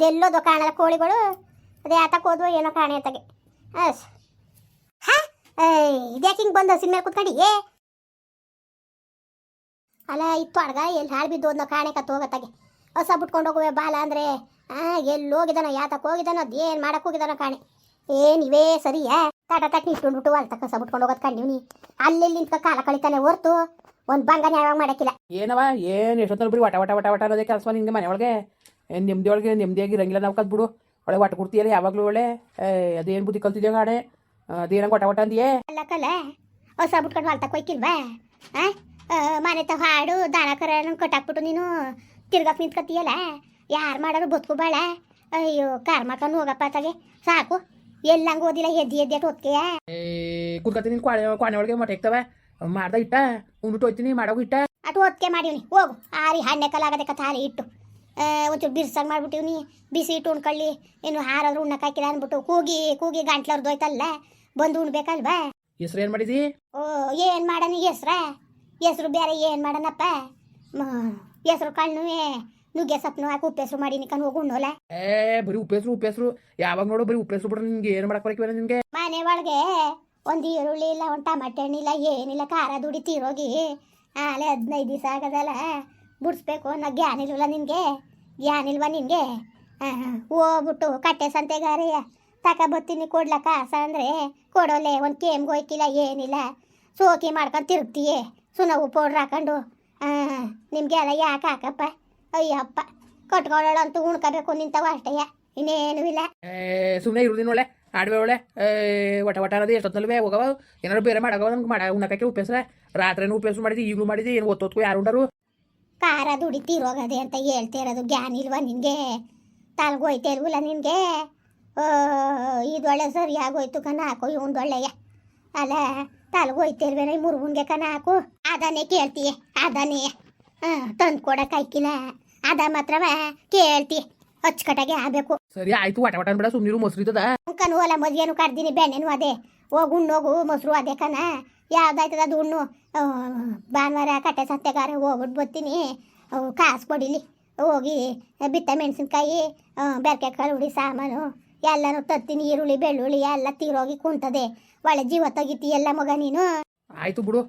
ಅದೆಲ್ಲೋದು ಕಾಣಲ್ಲ ಕೋಳಿಗಳು. ಅದೇ ಆತಕ್ಕೆ ಹೋದ್ವು ಏನೋ ಕಾಣೆ ಆತಗೆ. ಅಸ್ ಹಾ? ಇದ್ಯಾಕೆ ಹಿಂಗೆ ಬಂದು ಹಸಿನ ಮೇಲೆ ಕುತ್ಕೊಂಡು? ಏ! ಅಲ್ಲ, ಇತ್ತು ಅಡ್ಗ ಎಲ್ಲಿ ಹಾಳು ಬಿದ್ದು ಅದನ್ನ ಕಾಣೆ ಕತ್ತು ಹೋಗತ್ತಾಗೆ. ಹೊಸ ಬಿಟ್ಕೊಂಡು ಹೋಗುವೆ ಬಾಲ ಅಂದರೆ. ಆ, ಎಲ್ಲಿ ಹೋಗಿದಾನೋ ಯಾತಕ್ಕೆ ಹೋಗಿದಾನೋ, ಅದೇನು ಮಾಡಕ್ಕೆ ಹೋಗಿದಾನೋ ಕಾಣೆ. ಏನಿವೇ ಇವೇ ಸರಿಯಾ ತಾಟ, ತಟ್ ನಿಂತ್ಕೊಂಡ್ಬಿಟ್ಟು ಅಲ್ಲಿ ತಕ್ಕ ಬಿಟ್ಕೊಂಡು ಹೋಗೋದು ಕಂಡಿವ್ನಿ ಅಲ್ಲಿ ನಿಂತ್ಕ ಕಾಲ ಕಳಿತಾನೆ ಹೊರ್ತು. ಒಂದು ಬಂಗನ ಯಾವಾಗ ಮಾಡಕ್ಕಿಲ್ಲ. ಏನವ? ಏನು ಎಷ್ಟೊತ್ತಲ್ಲಿ ಬಿಡಿ, ವಟ ವಟ ವಟ ವಟ ಅನ್ನೋದೇ ಕೆಲಸ ನಿಂಗೆ ಮನೆ ಒಳಗೆ ಏನು ನೆಮ್ಮದಿ ಒಳಗೆ ನೆಮ್ಮದಿಯಾಗಿ ಇರಂಗಿಲ್ಲ ನಾವು ಕಲ್ತ್ಬಿಡು ಒಳ್ಳೆ ಒಟ್ಟು ಕೊಡ್ತೀಯಲ್ಲ ಯಾವಾಗಲೂ ಒಳ್ಳೆ. ಅದೇನು ಬುದ್ಧಿ ಕಲ್ತಿದ್ಯೋ ಗಾಡೆ. ಅದೇನಂಗೆ ಒಟ ಒಟ ಅಂದಿಯೇ? ಅಲ್ಲ ಕಲ ಹೊಸ ಬಿಟ್ಕೊಂಡು ಹೊಲ್ತ ಕೊಯ್ಕಿಲ್ವಾ? ಆ ಆ, ಮನೆ ತ ಹಾಡು ದಾಣ ಕರ ಕಟ್ಟಾಕ್ಬಿಟ್ಟು ನೀನು ತಿರ್ಗಕ್ ನಿಂತ್ಕತ್ತೀಯಲ್ಲ? ಯಾರು ಮಾಡೋರು ಬಾಳ. ಅಯ್ಯೋ ಕಾರ್ ಮಾಡ್ಕೊಂಡು ಹೋಗಪ್ಪ ತಗೆ. ಸಾಕು. ಎಲ್ಲಂಗೆ ಓದಿಲ್ಲ ಎದ್ದಿ ಎದ್ದಿ ಅಟ್ ಓದ್ಕೆಯ ಕುತ್ಕತ್ತೀನಿ ಕ್ವಾಣೆ ಕ್ವಾಣೆ ಒಳಗೆ ಮೊಟ್ಟೆ ಇಕ್ತವೆ. ಮಾಡ್ದ ಇಟ್ಟ ಉಂಡ್ಬಿಟ್ಟು ಹೋಯ್ತೀನಿ ಮಾಡೋಗು ಇಟ್ಟ. ಅಟ್ ಓದ್ಕೆ ಮಾಡಿವ್ನಿ ಹೋಗು. ಆರಿ ಹಣ್ಣೆ ಕಲಾಗದೆ ಕಥಾಲಿ ಇಟ್ಟು. ಒಂಚೂರು ಬಿರ್ಸಂಗ್ ಮಾಡ್ಬಿಟ್ಟಿವ್ನಿ ಬಿಸಿ ಇಟ್ಟು ಉಣ್ಕೊಳ್ಳಿ. ಏನು ಹಾರಾದ್ರೂ ಉಣ್ಣಕ್ಕೆ ಹಾಕಿಲ್ಲ ಅಂದ್ಬಿಟ್ಟು ಕೂಗಿ ಕೂಗಿ ಗಂಟ್ಲವ್ರದ್ದು ಹೋಯ್ತಲ್ಲ. ಬಂದು ಉಣ್ಬೇಕಲ್ವಾ? ಹೆಸ್ರು ಏನು ಮಾಡಿದಿ? ಓ ಏನು ಮಾಡನಿ ಹೆಸ್ರ? ಹೆಸ್ರು ಬೇರೆ ಏನು ಮಾಡನಪ್ಪ ಹೆಸ್ರು ಕಣ್ಣು ನುಗ್ಗೆ ಸಪ್ನು ಹಾಕಿ ಉಪ್ಪೆಸ್ರು ಮಾಡಿ ನಿಕನ್ ಹೋಗಿ ಉಣ್ಣೋಲ್ಲ ಏ ಬರಿ ಉಪ್ಪೆಸ್ರು ಉಪ್ಪೆಸ್ರು ಯಾವಾಗ ನೋಡು ಬರೀ ಉಪ್ಪೆಸ್ರು ಬಿಟ್ರೆ ನಿನ್ಗೆ ಏನು ಮಾಡಕ್ಕೆ ಬರಕ್ಕೆ ನಿಮ್ಗೆ ಮನೆ ಒಳಗೆ ಒಂದು ಈರುಳ್ಳಿ ಇಲ್ಲ ಒಂದು ಟಮಾಟೆ ಹಣ್ಣಿಲ್ಲ ಏನಿಲ್ಲ ಖಾರ ದುಡಿ ತೀರೋಗಿ ಆಲೆ ಹದಿನೈದು ದಿವಸ ಆಗದಲ್ಲ. ಬಿಡಿಸ್ಬೇಕು ಅನ್ನೋ ಜ್ಞಾನ ಇಲ್ವಲ್ಲ ನಿನಗೆ? ಜ್ಞಾನ ಇಲ್ವಾ ನಿನಗೆ ಹೋಗ್ಬಿಟ್ಟು ಕಟ್ಟೆ ಸಂತೆಗಾರ ತಕ ಬತ್ತೀನಿ ಕೊಡ್ಲಕ್ಕ ಆಸ ಅಂದರೆ ಕೊಡೋಲೆ, ಒಂದು ಕೇಮ್ಗೆ ಹೋಯ್ಕಿಲ್ಲ, ಏನಿಲ್ಲ. ಸೋಕಿ ಮಾಡ್ಕೊಂಡು ತಿರುಗ್ತೀಯೇ ಸುನವು ಪೌಡ್ರ್ ಹಾಕೊಂಡು. ನಿಮಗೆಲ್ಲ ಯಾಕೆ ಹಾಕಪ್ಪ? ಅಯ್ಯಪ್ಪ ಕಟ್ಕೊಳ್ಳೋಳಂತೂ ಉಣ್ಕೋಬೇಕು ನಿಂತವ ಅಷ್ಟೇಯ ಇನ್ನೇನೂ ಇಲ್ಲ. ಸುಮ್ಮನೆ ಇರುದಿನ ಒಳ್ಳೆ ಆಡ್ವೆ ಒಳ್ಳೆ ವಟ ವಟ ಅನ್ನೋದು ಎಷ್ಟೊತ್ತಲ್ವೇ ಹೋಗವ? ಏನಾರು ಬೇರೆ ಮಾಡವ ನಮ್ಗೆ ಮಾಡ ಉಣ್ಣಕ್ಕೆ ಉಪಯೋಗ ರಾತ್ರಿನೂ ಉಪಯೋಗ ಮಾಡಿದ್ವಿ ಈಗಲೂ ಮಾಡಿದ್ವಿ ಏನು ಒತ್ತೊತ್ಕು ಯಾರು ಉಂಡರು? ಖಾರ ದುಡಿ ತೀರೋಗದೆ ಅಂತ ಹೇಳ್ತಿರೋದು ಗ್ಯಾನ್ ಇಲ್ವಾ ನಿನಗೆ? ತಲ್ಗೋಯ್ತಾ ಇಲ್ವಲ್ಲ ನಿನಗೆ? ಇದೊಳ್ಳೆ ಸರಿಯಾಗೋಯ್ತು ಕಣ ಹಾಕು ಇವಂದೊಳ್ಳೆಯ ಅಲ್ಲ ತಲ್ಗೋಯ್ತಿಲ್ವೇನೋ ಈ ಮುರುಗುನ್ಗೆ ಕಣ ಹಾಕು. ಅದನ್ನೇ ಕೇಳ್ತೀಯ ಅದನ್ನೇ ಹಾಂ ತಂದು ಕೊಡಕ್ ಆಯ್ಕಿಲ್ಲ. ಅದ ಮಾತ್ರವ ಕೇಳ್ತಿ ಅಚ್ಚುಕಟ್ಟಾಗೆ ಆಗಬೇಕು. ಸರಿ ಆಯ್ತು ವಟ ವಟ ಅನ್ಬೇಡ ಸುಮ್ಮನಿರು ಇದ್ದದ. ಕನು ಹೊಲ ಮದ್ವೆನು ಕರ್ದಿನಿ ಬೆಣ್ಣೆನು ಅದೇ. ಹೋಗುಣ್ಣೋಗು ಮೊಸರು ಅದೇ ಕನ ಯಾವ್ದಾಯ್ತದ ಅದು ಉಣ್ಣು ಆ, ಭಾನುವಾರ ಕಟ್ಟೆ ಸತ್ಯಗಾರ ಹೋಗ್ಬಿಟ್ಟು ಬರ್ತೀನಿ. ಕಾಸು ಕೊಡಿಲಿ. ಹೋಗಿ ಬಿತ್ತ ಮೆಣಸಿನ್ಕಾಯಿ ಬೆರಕೆ ಕಳುಡಿ ಸಾಮಾನು ಎಲ್ಲನೂ ತತ್ತೀನಿ ಈರುಳ್ಳಿ ಬೆಳ್ಳುಳ್ಳಿ ಎಲ್ಲ ತೀರೋಗಿ ಕುಂತದೆ ಒಳ್ಳೆ ಜೀವ ತೆಗಿತಿ ಎಲ್ಲ ಮಗ ನೀನು. ಆಯ್ತು ಬಿಡು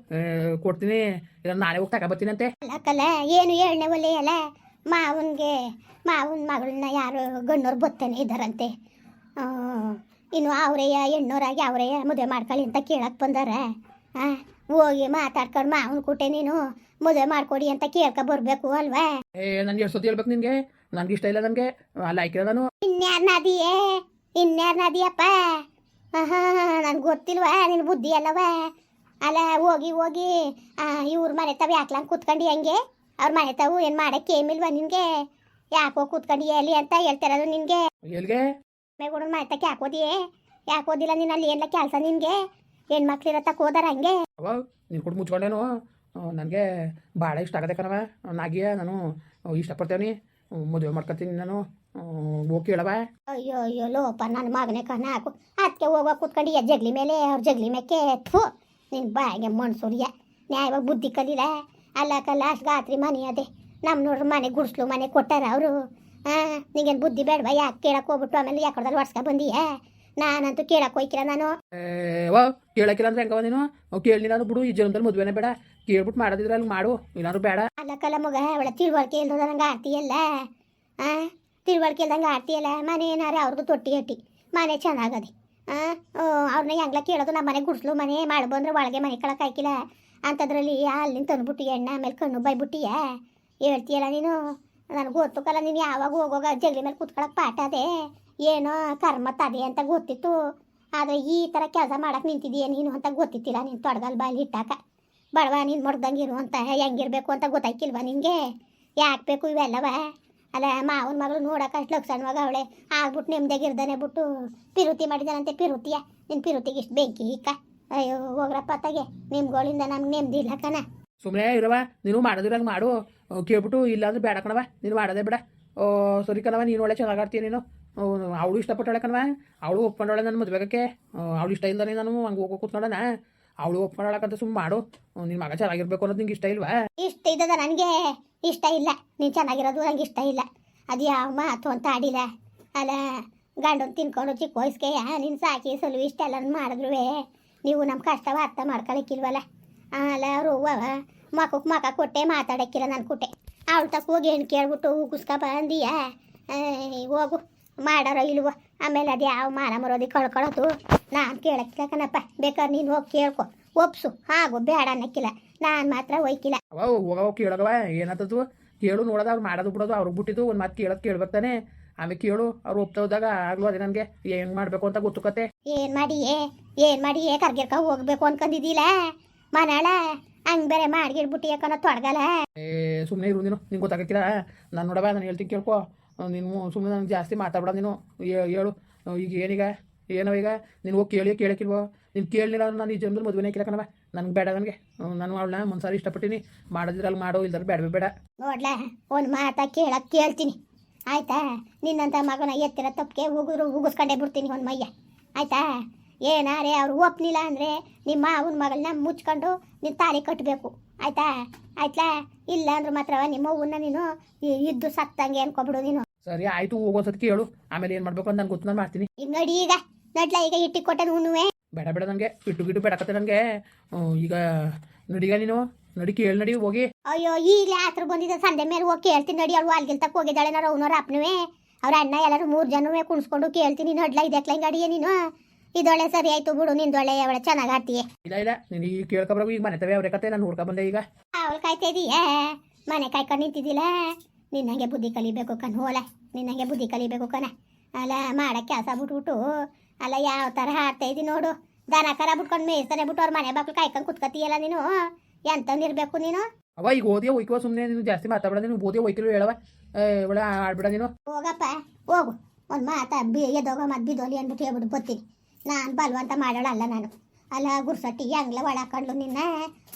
ಕೊಡ್ತೀನಿ. ನಾಳೆ ಹೋಗಿ ತಗೊಬರ್ತೀನಂತೆ ಅಲ್ಲಕ್ಕಲ್ಲ ಏನು ಎಣ್ಣೆ ಒಲೆ ಅಲ್ಲ? ಮಾವನ್ಗೆ ಮಾವನ ಮಗಳನ್ನ ಯಾರು ಗಣ್ಣವ್ರು ಬತ್ತೇನೆ ಇದ್ದಾರಂತೆ. ಇನ್ನು ಅವರೆಯ ಹೆಣ್ಣೋರಾಗಿ ಅವರೆಯ ಮದುವೆ ಮಾಡ್ಕೊಳ್ಳಿ ಅಂತ ಕೇಳಕ್ಕೆ ಬಂದಾರ. ಆ, ಹೋಗಿ ಮಾತಾಡ್ಕೊಂಡು ಮಾವನ ಕೂಟೆ ನೀನು. ಮದುವೆ ಮಾಡ್ಕೊಡಿ ಅಂತ ಕೇಳ್ಕ ಬರಬೇಕು ಅಲ್ವಾ? ಏ ನನ್ಗೆ ಎಷ್ಟು ಸತಿ ಹೇಳ್ಬೇಕು ನಿನ್ಗೆ? ನನ್ಗೆ ಇಷ್ಟ ಇಲ್ಲ ನನಗೆ ಅಲ್ಲ ಆಯ್ಕೆ ನಾನು. ಇನ್ಯಾರ ನದಿಯೇ? ಇನ್ಯಾರ ನದಿಯಪ್ಪ? ನನ್ಗೆ ಗೊತ್ತಿಲ್ವಾ? ನಿನ್ನ ಬುದ್ಧಿ ಅಲ್ಲವ? ಅಲ್ಲ ಹೋಗಿ ಹೋಗಿ. ಇವ್ರ ಮನೆ ತಾವ ಯಾಕ್ಲಂಗೆ ಕೂತ್ಕೊಂಡು ಹೆಂಗೆ? ಅವ್ರ ಮನೆ ತಾವು ಏನು ಮಾಡಕ್ಕೆ ಏಮಿಲ್ವಾ ನಿನಗೆ? ಯಾಕೋ ಕೂತ್ಕೊಂಡು ಎಲ್ಲಿ ಅಂತ ಹೇಳ್ತಿರೋದು ನಿನಗೆ? ಎಲ್ಗೆ? ಮನೆ ತಕ್ಕ ಯಾಕೋದಿಯೇ ಯಾಕೋದಿಲ್ಲ ನೀನು ಅಲ್ಲಿ ಕೆಲ್ಸ ಕೆಲಸ ನಿನಗೆ? ಹೆಣ್ಮಕ್ಳಿರತ್ತಕ್ಕೆ ಹೋದಾರ ಹಂಗೆ? ಅವ ನೀನು ಕೊಟ್ಟು ಮುಚ್ಕೊಂಡೇನು? ನನಗೆ ಭಾಳ ಇಷ್ಟ ಆಗದೆ ಕಣವ ನಾಗಿಯ ನಾನು ಇಷ್ಟಪಡ್ತೇನೆ ಮದುವೆ ಮಾಡ್ಕೊತೀನಿ ನಾನು. ಹೋಗಿ ಕೇಳವ ಅಯ್ಯೋ ಅಯ್ಯೋ ಲೋಪ ನನ್ನ ಮಗನೇ ಕಣ ಹಾಕು. ಅದಕ್ಕೆ ಹೋಗೋ ಕೂತ್ಕೊಂಡು ಜಗ್ಲಿ ಮೇಲೆ ಅವ್ರ ಜಗ್ಲಿ ಮೇಕೆ ಥು ನಿನ್ನ ಬಾಯಿಗೆ ಮಣ್ಸೂರ್ಯ ನ್ಯಾಯವಾಗಿ ಬುದ್ಧಿ ಕಲಿಲ್ಲ ಅಲ್ಲ ಕಲ್ಲ ಅಷ್ಟು ಗಾತ್ರಿ ಮನೆ ಅದೇ. ನಮ್ಮ ನೋಡ್ರಿ ಮನೆ ಗುಡಿಸ್ಲು ಮನೆ ಕೊಟ್ಟಾರ ಅವರು. ಹಾಂ ನಿಂಗೇನು ಬುದ್ಧಿ ಬೇಡವಾ? ಯಾಕೆ ಕೇಳಕ್ಕೆ ಹೋಗ್ಬಿಟ್ಟು ಆಮೇಲೆ ಯಾಕಡ್ದಲ್ಲಿ ಒಡ್ಸ್ಕೊ ಬಂದೀಯ? ನಾನಂತೂ ಕೇಳಕ್ಕೆ ಹೋಯ್ಕಿಲ್ಲ ನಾನು. ಓ ಕೇಳಕ್ಕಿಲ್ಲ ಅಂದ್ರೆ ಹೆಂಗವ ನೀನು? ಕೇಳಿ ನಾನು ಬಿಡು ಈ ಜನ್ಮದಲ್ಲಿ ಮದುವೆನೇ ಬೇಡ. ಕೇಳ್ಬಿಟ್ಟು ಮಾಡೋದಿದ್ರೆ ಅಲ್ಲಿ ಮಾಡು ಇಲ್ಲಾರು ಬೇಡ. ಅಲ್ಲ ಕಲ ಮಗ ಅವಳ ತಿಳುವಳಿಕೆ ಇಲ್ದ ನಂಗೆ ಅಲ್ಲ? ಆ ತಿಳುವಳಿಕೆ ಇಲ್ದಂಗೆ ಆಡ್ತೀಯಲ್ಲ ಮನೆ ಏನಾರ ಅವ್ರದ್ದು ತೊಟ್ಟಿ ಗಟ್ಟಿ ಮನೆ ಚೆನ್ನಾಗದೆ. ಆ ಅವ್ರನ್ನ ಹೆಂಗ್ಲ ಕೇಳೋದು ನಮ್ಮ ಮನೆ ಗುಡ್ಸ್ಲು ಮನೆ ಮಾಡಿ ಬಂದ್ರೆ ಒಳಗೆ ಮನೆ ಹಾಕಿಲ್ಲ. ಅಂಥದ್ರಲ್ಲಿ ಅಲ್ಲಿಂದ ತಂದ್ಬಿಟ್ಟಿ ಎಣ್ಣ ಆಮೇಲೆ ಕಣ್ಣು ಬೈಬಿಟ್ಟಿಯ ಹೇಳ್ತೀಯಲ್ಲ ನೀನು? ನನಗೆ ಗೊತ್ತು ನೀನು ಯಾವಾಗ ಹೋಗೋಗ ಜಗಲಿ ಮೇಲೆ ಕುತ್ಕೊಳಕ್ಕೆ ಪಾಠ ಅದೇ. ಏನೋ ಕರ್ಮ ತದೆ ಅಂತ ಗೊತ್ತಿತ್ತು. ಆದರೆ ಈ ಥರ ಕೆಲಸ ಮಾಡಕ್ಕೆ ನಿಂತಿದ್ದೀಯ ನೀನು ಅಂತ ಗೊತ್ತಿತ್ತಿಲ್ಲ. ನೀನು ತೊಡಗಲ್ ಬಾಯಲ್ಲಿ ಇಟ್ಟಾಕ. ಬಡವ, ನೀನು ಮಡ್ದಂಗಿರು ಅಂತ ಹೆಂಗಿರಬೇಕು ಅಂತ ಗೊತ್ತಾಯ್ಕಿಲ್ವ ನಿನಗೆ ಯಾಕೆ ಬೇಕು ಇವೆಲ್ಲವ? ಅಲ್ಲ, ಮಾವನ ಮಗಳು ನೋಡಕ್ಕೆ ಅಷ್ಟು ಲಕ್ಷಣವಾಗ ಅವಳೆ. ಆಗ್ಬಿಟ್ಟು ನೆಮ್ಮದಿಯಾಗಿರ್ದಾನೆ ಬಿಟ್ಟು ಪಿರುತಿ ಮಾಡಿದಾನಂತೆ ಪಿರುತಿಯ. ನಿನ್ನ ಪಿರುತಿಗೆ ಇಷ್ಟು ಬೆಂಕಿ ಇಕ್ಕ ಅಯ್ಯೋ, ಹೋಗ್ರಪ್ಪ ತಗೆ ನಿಮ್ಗಳಿಂದ ನಮ್ಗೆ ನೆಮ್ಮದಿ ಇಲ್ಲ ಕಣ. ಸುಮ್ಮನೆ ಇರವ ನೀನು ಮಾಡೋದಿರಂಗೆ ಮಾಡು. ಕೇಳ್ಬಿಟ್ಟು ಇಲ್ಲಾಂದ್ರೆ ಬೇಡ ಕಣವ ನೀನು ಮಾಡೋದೇ ಬೇಡ. ಓ, ಸರಿ ಕಣವ ನೀನು ಒಳ್ಳೆ ಚೆನ್ನಾಗಿ ಆಡ್ತೀಯ ನೀನು. ಅವಳು ಇಷ್ಟಪಟ್ಟಳೆ ಕಣವ ಅವಳು ಒಪ್ಕೊಂಡವಳೆ ನನ್ನ ಮದುವೆಗಕ್ಕೆ. ಅವಳು ಇಷ್ಟ ಇಲ್ದಾನೆ ನಾನು ಹಂಗೆ ಹೋಗೋ ಕೂತ್ಕೊಂಡನ. ಅವಳು ಒಪ್ಕೊಂಡಳಕಂತ ಸುಮ್ಮ ಮಾಡು. ನಿನ್ನ ಮಗ ಚೆನ್ನಾಗಿರ್ಬೇಕು ಅನ್ನೋದು ನಿಂಗೆ ಇಷ್ಟ ಇಲ್ವಾ? ಇಷ್ಟ ಇದ್ದದ ನನಗೆ ಇಷ್ಟ ಇಲ್ಲ. ನೀನು ಚೆನ್ನಾಗಿರೋದು ನಂಗೆ ಇಷ್ಟ ಇಲ್ಲ. ಅದು ಯಾವ ಮಾತು ಅಂತ ಆಡಿಲ್ಲ. ಅಲ್ಲ, ಗಂಡನ್ ತಿನ್ಕೊಂಡು ಚಿಕ್ಕ ವಯಸ್ಸಿಗೆ ನೀನು ಸಾಕಿ ಇಷ್ಟ ಇಷ್ಟೆಲ್ಲ ಮಾಡಿದ್ರು ನೀವು ನಮ್ಮ ಕಷ್ಟವ ಅರ್ಥ ಮಾಡ್ಕೊಳಕ್ಕಿಲ್ವಲ್ಲ? ಅಲ್ಲ ಅವ್ರು ಮಕ್ಕಕ್ಕೆ ಮಕ ಕೊಟ್ಟೆ ಮಾತಾಡಕ್ಕಿಲ್ಲ ನಾನು ಕೊಟ್ಟೆ ಅವಳು ತಕ್ಕ ಹೋಗಿ ಏನು ಕೇಳ್ಬಿಟ್ಟು ಉಗಿಸ್ಕೊ ಬಂದೀಯ? ಹೋಗು. ಮಾಡಾರೋ ಇಲ್ವ? ಆಮೇಲೆ ಅದು ಯಾವ ಮಾನ ಮರೋದಿ ಕಳ್ಕೊಳ್ಳೋದು ನಾನು ಕೇಳಕ್ಕೆ ಕಣಪ್ಪ. ಬೇಕಾದ್ರೆ ನೀನು ಹೋಗಿ ಕೇಳ್ಕೊ. ಒಪ್ಸು. ಹಾಗು ಬೇಡ ಅನ್ನಕ್ಕಿಲ್ಲ. ನಾನು ಮಾತ್ರ ಒಯ್ಕಿಲ್ಲ. ಅವ ಹೋಗವ ಕೇಳಗವ. ಏನತ್ತದು ಕೇಳು ನೋಡೋದು ಅವ್ರು ಮಾಡೋದು ಬಿಡೋದು ಅವ್ರಿಗೆ ಬಿಟ್ಟಿದ್ದು ಒಂದು ಮಾತು ಕೇಳೋದು ಕೇಳಿ ಬರ್ತಾನೆ ಆಮೇಲೆ ಕೇಳು ಅವ್ರು ಒಪ್ತಾ ಹೋದಾಗ ಆಗ್ಲೂ ಅದೇ ನನಗೆ. ಏನು ಮಾಡಬೇಕು ಅಂತ ಗೊತ್ತು ಏನು ಏನ್ ಮಾಡಿಯೇ? ಏನ್ ಮಾಡಿಯೇ? ಕರ್ಗಿರ್ಕ ಹೋಗ್ಬೇಕು ಅನ್ಕೊಂಡಿದ್ದಿಲ್ಲ ಮನಾಳ ಹಂಗೆ ಬೇರೆ ಮಾಡ್ಗಿಡ್ಬಿಟ್ಟು ಯಾಕನ ತೊಡಗಲ್ಲ ಏ ಸುಮ್ಮನೆ ಇರು ನೀನು. ನಿಂಗೆ ಗೊತ್ತಾಗಕ್ಕಿಲ್ಲ. ನಾನು ನೋಡವ ನಾನು ಹೇಳ್ತೀನಿ ಕೇಳ್ಕೊ. ನೀನು ಸುಮ್ಮನೆ ನಾನು ಜಾಸ್ತಿ ಮಾತಾಡ್ಬೇಡ, ನೀನು ಹೇಳು. ಈಗ ಏನೀಗ? ಏನೋ ಈಗ? ನೀನು ಹೋಗಿ ಕೇಳಿ ಕೇಳಕ್ಕಿಲ್ವೋ ನೀನು ಕೇಳಲಿಲ್ಲ ನಾನು ಈ ಜನ್ಮದಲ್ಲಿ ಮದುವೆನೇ ಹಾಕಿಲ್ಲ ನನಗೆ ಬೇಡ ನನಗೆ. ನಾನು ಅವಳನ್ನ ಮುಂದ್ಸಾರಿ ಇಷ್ಟಪಟ್ಟಿನಿ. ಮಾಡೋದಿದ್ರೆ ಅಲ್ಲಿ ಮಾಡೋ ಇಲ್ದಾರೆ ಬೇಡ ಬೇಡ. ನೋಡ್ಲಾ, ಒಂದು ಮಾತಾ ಕೇಳಕ್ಕೆ ಕೇಳ್ತೀನಿ. ಆಯ್ತಾ? ನಿನ್ನಂತ ಮಗನ ಎತ್ತಿರ ತಪ್ಪಿಗೆ ಉಗುರು ಉಗಿಸ್ಕೊಂಡೇ ಬಿಡ್ತೀನಿ ಒಂದು ಮಯ್ಯ ಆಯ್ತಾ? ಏನಾರೇ ಅವ್ರು ಒಪ್ನಿಲ್ಲ ಅಂದ್ರೆ ನಿಮ್ಮ ಅವನ ಮಗಳನ್ನ ಮುಚ್ಕೊಂಡು ನೀನು ತಾಳಿ ಕಟ್ಟಬೇಕು ಆಯ್ತಾ? ಆಯ್ತಾ ಇಲ್ಲ ಅಂದ್ರೆ ಮಾತ್ರ ನಿಮ್ಮ ಅವನ್ನ ನೀನು ಇದ್ದು ಸತ್ತಂಗೆ ಅನ್ಕೊಬಿಡು ನೀನು. ಸರಿ ಆಯ್ತು ಹೋಗೋಸತ್ ಕೇಳು ಆಮೇಲೆ ಏನು ಮಾಡಬೇಕು ಅಂತ ನಾನು ಗೊತ್ತು ನಾನು ಮಾಡ್ತೀನಿ. ಈಗ ನೋಡಿ ಈಗ ನಡ್ಲ ಈಗ ಇಟ್ಟಿ ಕೊಟ್ಟೆ ಉಣ್ಣುವೆ ಬೇಡ ಬೇಡ ನನಗೆ ಇಟ್ಟು ಗಿಟ್ಟು ಬೇಡಕತ್ತೆ ನನಗೆ ಈಗ ನಡಿಗ ನೀನು. ನಡಿ ಕೇಳಿ ನಡಿ ಹೋಗಿ. ಅಯ್ಯೋ ಈಗಲೇ ಆತ್ರ ಬಂದಿದ್ದ ಸಂಡೆ ಮೇಲೆ ಹೋಗಿ ಕೇಳ್ತೀನಿ ನಡಿ. ಅವಳು ಅಲ್ಲಿ ತಕ್ಕ ಹೋಗಿದ್ದಾಳೆ ನಾವು ಅವನವ್ರ ಅಪ್ಪನುವೆ ಅವ್ರ ಅಣ್ಣ ಎಲ್ಲರೂ ಮೂರು ಜನವೇ ಕುಣಿಸ್ಕೊಂಡು ಕೇಳ್ತೀನಿ. ನಡ್ಲ ಇದೆ ಹಿಂಗೆ ಅಡಿಯ ನೀನು. ಇದೊಳ್ಳೆ ಸರಿ ಆಯ್ತು ಬಿಡು ನಿಂದೊಳ್ಳೆ ಅವಳ ಚೆನ್ನಾಗಿ ಆಡ್ತೀಯ. ಇಲ್ಲ ಇಲ್ಲ ನೀನು ಈಗ ಕೇಳ್ಕೊಬರೋ ಈಗ ಮನೆ ತವೆ ಅವ್ರ ಕತೆ ನಾನು ನೋಡ್ಕೊ ಬಂದೆ ಈಗ. ಅವಳು ಕಾಯ್ತಾ ಇದೀಯ ಮನೆ ಕಾಯ್ಕೊಂಡು ನಿಂತಿದ್ದಿಲ್ಲ ನಿನ್ನಂಗೆ ಬುದ್ಧಿ ಕಲಿಬೇಕು ಕಣ್ ಹೋಲ ನಿನ್ನಂಗೆ ಬುದ್ಧಿ ಕಲಿಬೇಕು ಕಣ. ಅಲ್ಲ ಮಾಡೋ ಕೆಲಸ ಬಿಟ್ಬಿಟ್ಟು ಅಲ್ಲ ಯಾವ ಥರ ಹಾಡ್ತಾ ಇದ್ದಿ ನೋಡು. ದನ ಕರ ಬಿಟ್ಕೊಂಡು ಮೇಯಿಸ್ತಾನೆ ಬಿಟ್ಟು ಅವ್ರ ಮನೆ ಬಾಕ್ಲು ಕಾಯ್ಕೊಂಡು ಕುತ್ಕತೀಯಲ್ಲ ನೀನು? ಎಂತಂದಿರಬೇಕು ನೀನು? ಅವ ಈಗ ಓದಿಯ ಹೋಯ್ಕೋ ಸುಮ್ಮನೆ ನೀನು ಜಾಸ್ತಿ ಮಾತಾಡ ನೀನು ಓದಿಯ ಒಯ್ಕಿಲ್ಲ ಹೇಳವ ಒಳ್ಳೆ ಆಡ್ಬಿಡ ನೀನು. ಹೋಗಪ್ಪ ಹೋಗು. ಒಂದು ಮಾತಾ ಬಿ ಎದೋಗ ಮತ್ತು ಬಿದೋಲಿ ಅಂದ್ಬಿಟ್ಟು ಹೇಳ್ಬಿಟ್ಟು ಬರ್ತೀನಿ. ನಾನು ಬಲ್ವಂತ ಅಲ್ಲ ನಾನು. ಅಲ್ಲ ಗುರ್ಸಟ್ಟಿ ಹಂಗ್ಲ ಒಳಕಂಡ್ಲು ನಿನ್ನ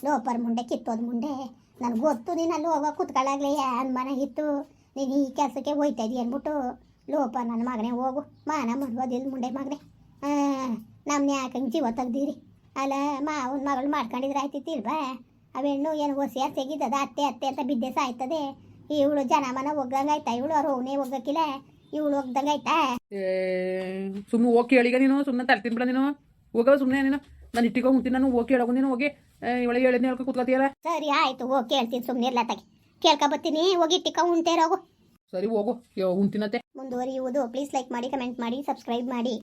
ಲೋಪರ್ ಮುಂಡೆ ಕಿತ್ತೋದು ಮುಂಡೆ. ನನಗೆ ಗೊತ್ತು, ನೀನು ಅಲ್ಲಿ ಹೋಗೋ ಕುತ್ಕೊಳ್ಳಾಗ್ಲಿ ಅನುಮಾನ ಇತ್ತು. ನೀನು ಈ ಕೆಲಸಕ್ಕೆ ಹೋಯ್ತಾ ಇದೀಯ ಅಂದ್ಬಿಟ್ಟು, ಲೋಪ ನನ್ನ ಮಗನೇ ಹೋಗು. ಮಾನ ಮರ್ಬೋದಿಲ್ಲ ಮುಂಡೆ ಮಗನೇ. ನಮ್ಮನ್ನ ಯಾಕೆ ಹಂಗೆ ಜೀವ ತೆಗ್ದಿರಿ? ಅಲ್ಲ, ಮಾವನ ಮಗಳು ಮಾಡ್ಕೊಂಡಿದ್ರೆ ಆಯ್ತಿತ್ತಿಲ್ವಾ ಅವೆಣ್ಣು ಏನು ಹೊಸಿಯಾರ್ ತೆಗಿತದ? ಅತ್ತೆ ಅತ್ತೆ ಅಂತ ಬಿದ್ದೆ ಸಾಯ್ತದೆ. ಇವಳು ಜನ ಮನ ಒಗ್ಗಂಗಾಯ್ತಾ? ಇವಳು ಅವ್ರು ಅವನೇ ಒಗ್ಗಕ್ಕಿಲ್ಲ? ಇವಳು ಒಗ್ದಂಗಾಯ್ತಾ? ಸುಮ್ಮನೆ ಹೋಗಿ ಕೇಳಿಗ ನೀನು ಸುಮ್ಮನೆ ತರ್ತೀನಿ ಬಿಡ ನೀನು. ಹೋಗವ ಸುಮ್ಮನೆ ನೀನು. ನಾನು ಇಟ್ಟಿಗೆ ಹೋಗ್ತೀನಿ ನಾನು ಹೋಗಿ ಕೇಳೋಗು ನೀನು ಹೋಗಿ. ಇವಳೆ ಹೇಳಿದ್ನ ಹೇಳ್ಕೊ ಕೂತ್ಕೊತೀಯಲ್ಲ? ಸರಿ ಆಯ್ತು ಹೋಗಿ ಕೇಳ್ತೀನಿ ಸುಮ್ಮನೆ ಇರ್ಲ ತಗೆ ಕೇಳ್ಕೊ ಬರ್ತೀನಿ ಹೋಗಿ ಟಿಕ್ಕ ಉಣ್ತೇರೋಗು ಸರಿ ಹೋಗು. ಯೋ ಉಂಟಿನತ್ತೆ ಮುಂದುವರಿಯುವುದು. ಪ್ಲೀಸ್ ಲೈಕ್ ಮಾಡಿ ಕಮೆಂಟ್ ಮಾಡಿ ಸಬ್ಸ್ಕ್ರೈಬ್ ಮಾಡಿ.